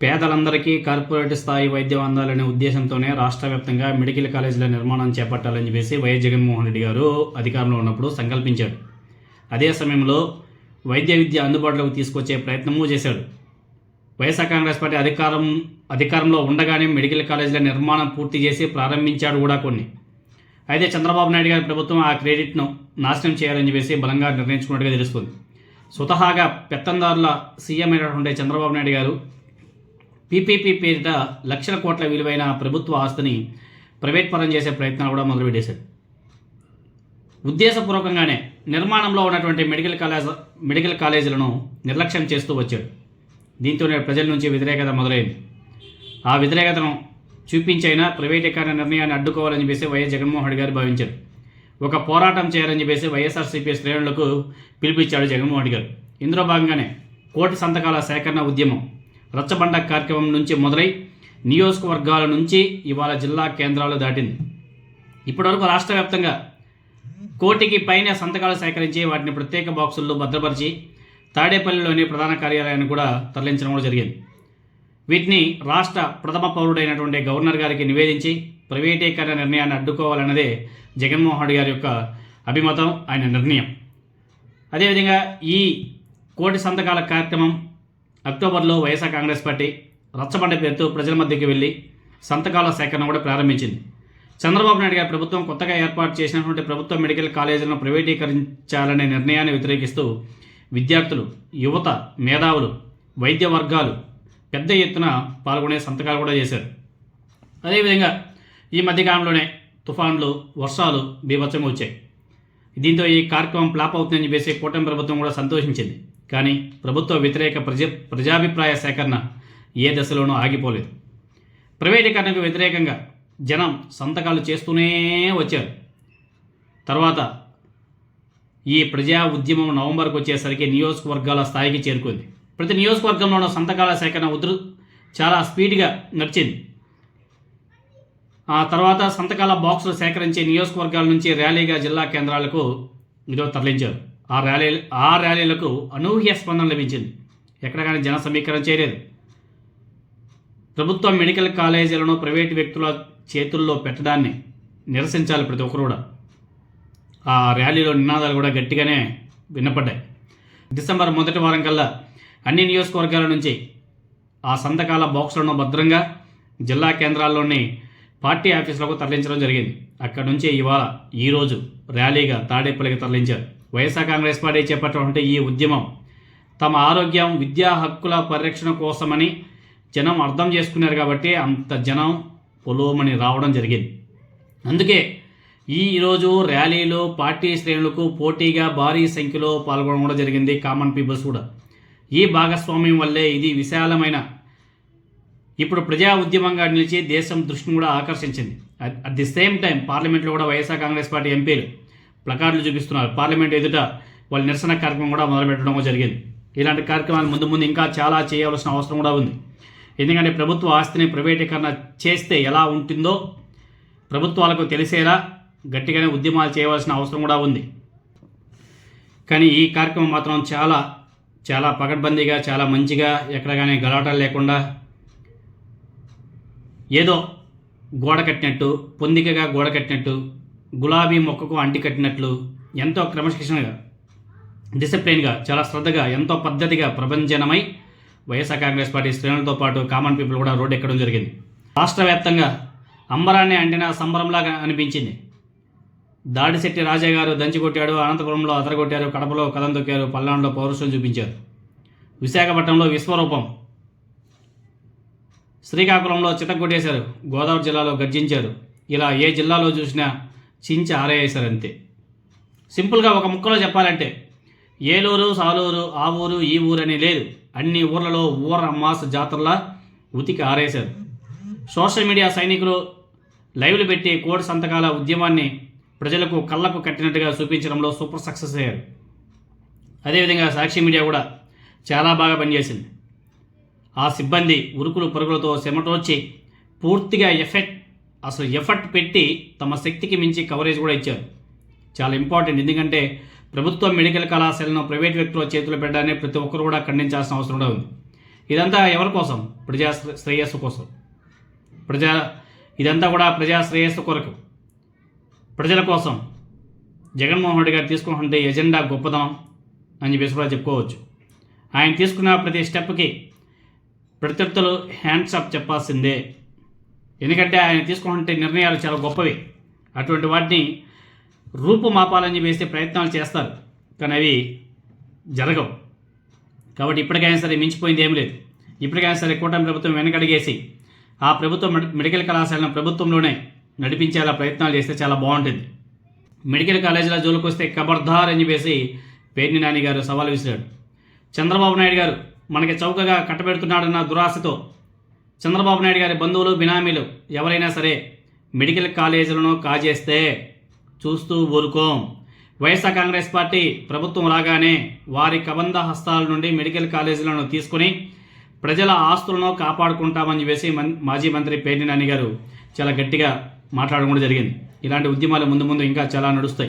పేదలందరికీ కార్పొరేట్ స్థాయి వైద్యం అందాలనే ఉద్దేశంతోనే రాష్ట్ర వ్యాప్తంగా మెడికల్ కాలేజీల నిర్మాణం చేపట్టాలని చెప్పేసి వైఎస్ జగన్మోహన్ రెడ్డి గారు అధికారంలో ఉన్నప్పుడు సంకల్పించాడు అదే సమయంలో వైద్య విద్య అందుబాటులోకి తీసుకొచ్చే ప్రయత్నము చేశాడు వైఎస్ఆర్ కాంగ్రెస్ పార్టీ అధికారం అధికారంలో ఉండగానే మెడికల్ కాలేజీల నిర్మాణం పూర్తి చేసి ప్రారంభించాడు కూడా కొన్ని. అయితే చంద్రబాబు నాయుడు గారి ప్రభుత్వం ఆ క్రెడిట్ను నాశనం చేయాలని చెప్పేసి బలంగా నిర్ణయించుకున్నట్టుగా తెలుస్తుంది. స్వతహాగా పెత్తందారుల సీఎం అయినటువంటి చంద్రబాబు నాయుడు గారు పీపీపీ పేరిట లక్షల కోట్ల విలువైన ప్రభుత్వ ఆస్తిని ప్రైవేట్ పరం చేసే ప్రయత్నాలు కూడా మొదలుపెట్టేశారు. ఉద్దేశపూర్వకంగానే నిర్మాణంలో ఉన్నటువంటి మెడికల్ కాలేజ్ మెడికల్ కాలేజీలను నిర్లక్ష్యం చేస్తూ వచ్చాడు దీంతోనే ప్రజల నుంచి వ్యతిరేకత మొదలైంది. ఆ వ్యతిరేకతను చూపించైనా ప్రైవేటీకరణ నిర్ణయాన్ని అడ్డుకోవాలని చెప్పేసి వైఎస్ జగన్మోహన్ రెడ్డి గారు భావించారు. ఒక పోరాటం చేయాలని చెప్పేసి వైఎస్ఆర్సీపీ శ్రేణులకు పిలిపించాడు జగన్మోహన్ రెడ్డి గారు. ఇందులో భాగంగానే కోటి సంతకాల సేకరణ ఉద్యమం రచ్చబండ కార్యక్రమం నుంచి మొదలై నియోజకవర్గాల నుంచి ఇవాళ జిల్లా కేంద్రాలు దాటింది. ఇప్పటివరకు రాష్ట్ర వ్యాప్తంగా కోటికి పైన సంతకాలు సేకరించి వాటిని ప్రత్యేక బాక్సుల్లో భద్రపరిచి తాడేపల్లిలోని ప్రధాన కార్యాలయాన్ని కూడా తరలించడం కూడా జరిగింది. వీటిని రాష్ట్ర ప్రథమ పౌరుడైనటువంటి గవర్నర్ గారికి నివేదించి ప్రైవేటీకరణ నిర్ణయాన్ని అడ్డుకోవాలన్నదే జగన్మోహన్ రెడ్డి గారి యొక్క అభిమతం ఆయన నిర్ణయం. అదేవిధంగా ఈ కోటి సంతకాల కార్యక్రమం అక్టోబర్లో వైఎస్ఆర్ కాంగ్రెస్ పార్టీ రచ్చబండ పేరుతో ప్రజల మధ్యకి వెళ్ళి సంతకాల సేకరణ కూడా ప్రారంభించింది. చంద్రబాబు నాయుడు గారి ప్రభుత్వం కొత్తగా ఏర్పాటు చేసినటువంటి ప్రభుత్వ మెడికల్ కాలేజీలను ప్రైవేటీకరించాలనే నిర్ణయాన్ని వ్యతిరేకిస్తూ విద్యార్థులు యువత మేధావులు వైద్య వర్గాలు పెద్ద ఎత్తున పాల్గొనే సంతకాలు కూడా చేశారు. అదేవిధంగా ఈ మధ్యకాలంలోనే తుఫాన్లు వర్షాలు బీభత్సంగా వచ్చాయి. దీంతో ఈ కార్యక్రమం ఫ్లాప్ అవుతుందని చెప్పేసి కూటమి ప్రభుత్వం కూడా సంతోషించింది. కానీ ప్రభుత్వ వ్యతిరేక ప్రజ ప్రజాభిప్రాయ సేకరణ ఏ దశలోనూ ఆగిపోలేదు. ప్రైవేటీకరణకు వ్యతిరేకంగా జనం సంతకాలు చేస్తూనే వచ్చారు. తర్వాత ఈ ప్రజా ఉద్యమం నవంబర్కి వచ్చేసరికి నియోజకవర్గాల స్థాయికి చేరుకుంది. ప్రతి నియోజకవర్గంలోనూ సంతకాల సేకరణ ఉధృ చాలా స్పీడ్గా నడిచింది. ఆ తర్వాత సంతకాల బాక్సులు సేకరించి నియోజకవర్గాల నుంచి ర్యాలీగా జిల్లా కేంద్రాలకు ఈరోజు తరలించారు. ఆ ర్యాలీ ఆ ర్యాలీలకు అనూహ్య స్పందన లభించింది. ఎక్కడ కానీ జన సమీకరణ చేయలేదు. ప్రభుత్వ మెడికల్ కాలేజీలను ప్రైవేటు వ్యక్తుల చేతుల్లో పెట్టడాన్ని నిరసించాలి ప్రతి ఒక్కరు కూడా. ఆ ర్యాలీలో నినాదాలు కూడా గట్టిగానే విన్నపడ్డాయి డిసెంబర్ మొదటి వారం కల్లా అన్ని నియోజకవర్గాల నుంచి ఆ సంతకాల బాక్సులను భద్రంగా జిల్లా కేంద్రాల్లోని పార్టీ ఆఫీసులకు తరలించడం జరిగింది. అక్కడి నుంచి ఇవాళ ఈరోజు ర్యాలీగా తాడేపల్లికి తరలించారు. వైఎస్ఆర్ కాంగ్రెస్ పార్టీ చేపట్టినటువంటి ఈ ఉద్యమం తమ ఆరోగ్యం విద్యా హక్కుల పరిరక్షణ కోసమని జనం అర్థం చేసుకున్నారు కాబట్టి అంత జనం పొలోమని రావడం జరిగింది. అందుకే ఈ ఈరోజు ర్యాలీలో పార్టీ శ్రేణులకు పోటీగా భారీ సంఖ్యలో పాల్గొనడం కూడా జరిగింది కామన్ పీపుల్స్ కూడా. ఈ భాగస్వామ్యం వల్లే ఇది విశాలమైన ఇప్పుడు ప్రజా ఉద్యమంగా నిలిచి దేశం దృష్టిని కూడా ఆకర్షించింది. At at the same time పార్లమెంట్లో కూడా వైఎస్ఆర్ కాంగ్రెస్ పార్టీ ఎంపీలు ప్లకార్డులు చూపిస్తున్నారు. పార్లమెంట్ ఎదుట వాళ్ళ నిరసన కార్యక్రమం కూడా మొదలుపెట్టడం జరిగింది. ఇలాంటి కార్యక్రమాలు ముందు ముందు ఇంకా చాలా చేయవలసిన అవసరం కూడా ఉంది. ఎందుకంటే ప్రభుత్వ ఆస్తిని ప్రైవేటీకరణ చేస్తే ఎలా ఉంటుందో ప్రభుత్వాలకు తెలిసేలా గట్టిగానే ఉద్యమాలు చేయవలసిన అవసరం కూడా ఉంది. కానీ ఈ కార్యక్రమం మాత్రం చాలా చాలా పకడ్బందీగా చాలా మంచిగా ఎక్కడ కానీ గలాటాలు లేకుండా ఏదో గోడ కట్టినట్టు పొందికగా గోడ కట్టినట్టు గులాబీ మొక్కకు అంటి కట్టినట్లు ఎంతో క్రమశిక్షణగా డిసిప్లిన్గా చాలా శ్రద్ధగా ఎంతో పద్ధతిగా ప్రభంజనమై వైఎస్ఆర్ కాంగ్రెస్ పార్టీ శ్రేణులతో పాటు కామన్ పీపుల్ కూడా రోడ్డు ఎక్కడం జరిగింది. రాష్ట్ర వ్యాప్తంగా అంబరాన్ని అంటిన సంబరంలాగా అనిపించింది. దాడిశెట్టి రాజా గారు దంచికొట్టాడు అనంతపురంలో అదరగొట్టారు కడపలో కథం తొక్కారు పల్నాడులో పౌరుషం చూపించారు. విశాఖపట్నంలో విశ్వరూపం. శ్రీకాకుళంలో చితగొట్టేశారు గోదావరి జిల్లాలో గర్జించారు. ఇలా ఏ జిల్లాలో చూసినా చించి ఆరేసారు అంతే సింపుల్గా ఒక ముక్కలో చెప్పాలంటే ఏలూరు సాలూరు ఆ ఊరు ఈ ఊరు అని లేదు. అన్ని ఊర్లలో ఊర మాస జాతరలా ఉతికి ఆరేశారు. సోషల్ మీడియా సైనికులు లైవ్లు పెట్టి కోడి సంతకాల ఉద్యమాన్ని ప్రజలకు కళ్ళకు కట్టినట్టుగా చూపించడంలో సూపర్ సక్సెస్ అయ్యారు. అదేవిధంగా సాక్షి మీడియా కూడా చాలా బాగా పనిచేసింది. ఆ సిబ్బంది ఉరుకులు పరుగులతో చెమటోర్చి పూర్తిగా ఎఫెక్ట్ అసలు ఎఫర్ట్ పెట్టి తమ శక్తికి మించి కవరేజ్ కూడా ఇచ్చారు. చాలా ఇంపార్టెంట్ ఎందుకంటే ప్రభుత్వ మెడికల్ కళాశాలను ప్రైవేట్ వ్యక్తుల చేతిలో పెట్టడాన్ని ప్రతి ఒక్కరు కూడా ఖండించాల్సిన అవసరం కూడా ఉంది. ఇదంతా ఎవరి కోసం? ప్రజా శ్రేయస్సు కోసం. ప్రజా ఇదంతా కూడా ప్రజా శ్రేయస్సు కొరకు. ప్రజల కోసం జగన్మోహన్ రెడ్డి గారు తీసుకుంటుంటే ఎజెండా గొప్పదనం అని చెప్పేసి కూడా చెప్పుకోవచ్చు. ఆయన తీసుకున్న ప్రతి స్టెప్కి ప్రత్యర్థులు హ్యాండ్స్ అప్ చెప్పాల్సిందే. ఎందుకంటే ఆయన తీసుకుంటే నిర్ణయాలు చాలా గొప్పవి. అటువంటి వాటిని రూపుమాపాలని చెప్పేసి ప్రయత్నాలు చేస్తారు. కానీ అవి జరగవు. కాబట్టి ఇప్పటికైనా సరే మించిపోయింది ఏం లేదు. ఇప్పటికైనా సరే కూటమి ప్రభుత్వం వెనకడిగేసి ఆ ప్రభుత్వం మెడికల్ కళాశాలను ప్రభుత్వంలోనే నడిపించేలా ప్రయత్నాలు చేస్తే చాలా బాగుంటుంది. మెడికల్ కాలేజీల జోలికి వస్తే ఖబర్దార్ అని చెప్పేసి పేర్ని నాని గారు సవాల్ విసిరాడు. చంద్రబాబు నాయుడు గారు మనకి చౌకగా కట్టబెడుతున్నాడన్న దురాశతో చంద్రబాబు నాయుడు గారి బంధువులు బినామీలు ఎవరైనా సరే మెడికల్ కాలేజీలను కాజేస్తే చూస్తూ ఊరుకోం. వైఎస్ఆర్ కాంగ్రెస్ పార్టీ ప్రభుత్వం రాగానే వారి కబంధ హస్తాల నుండి మెడికల్ కాలేజీలను తీసుకుని ప్రజల ఆస్తులను కాపాడుకుంటామని చెప్పేసి మన్ మాజీ మంత్రి పేర్ని నాని గారు చాలా గట్టిగా మాట్లాడడం కూడా జరిగింది. ఇలాంటి ఉద్యమాలు ముందు ముందు ఇంకా చాలా నడుస్తాయి.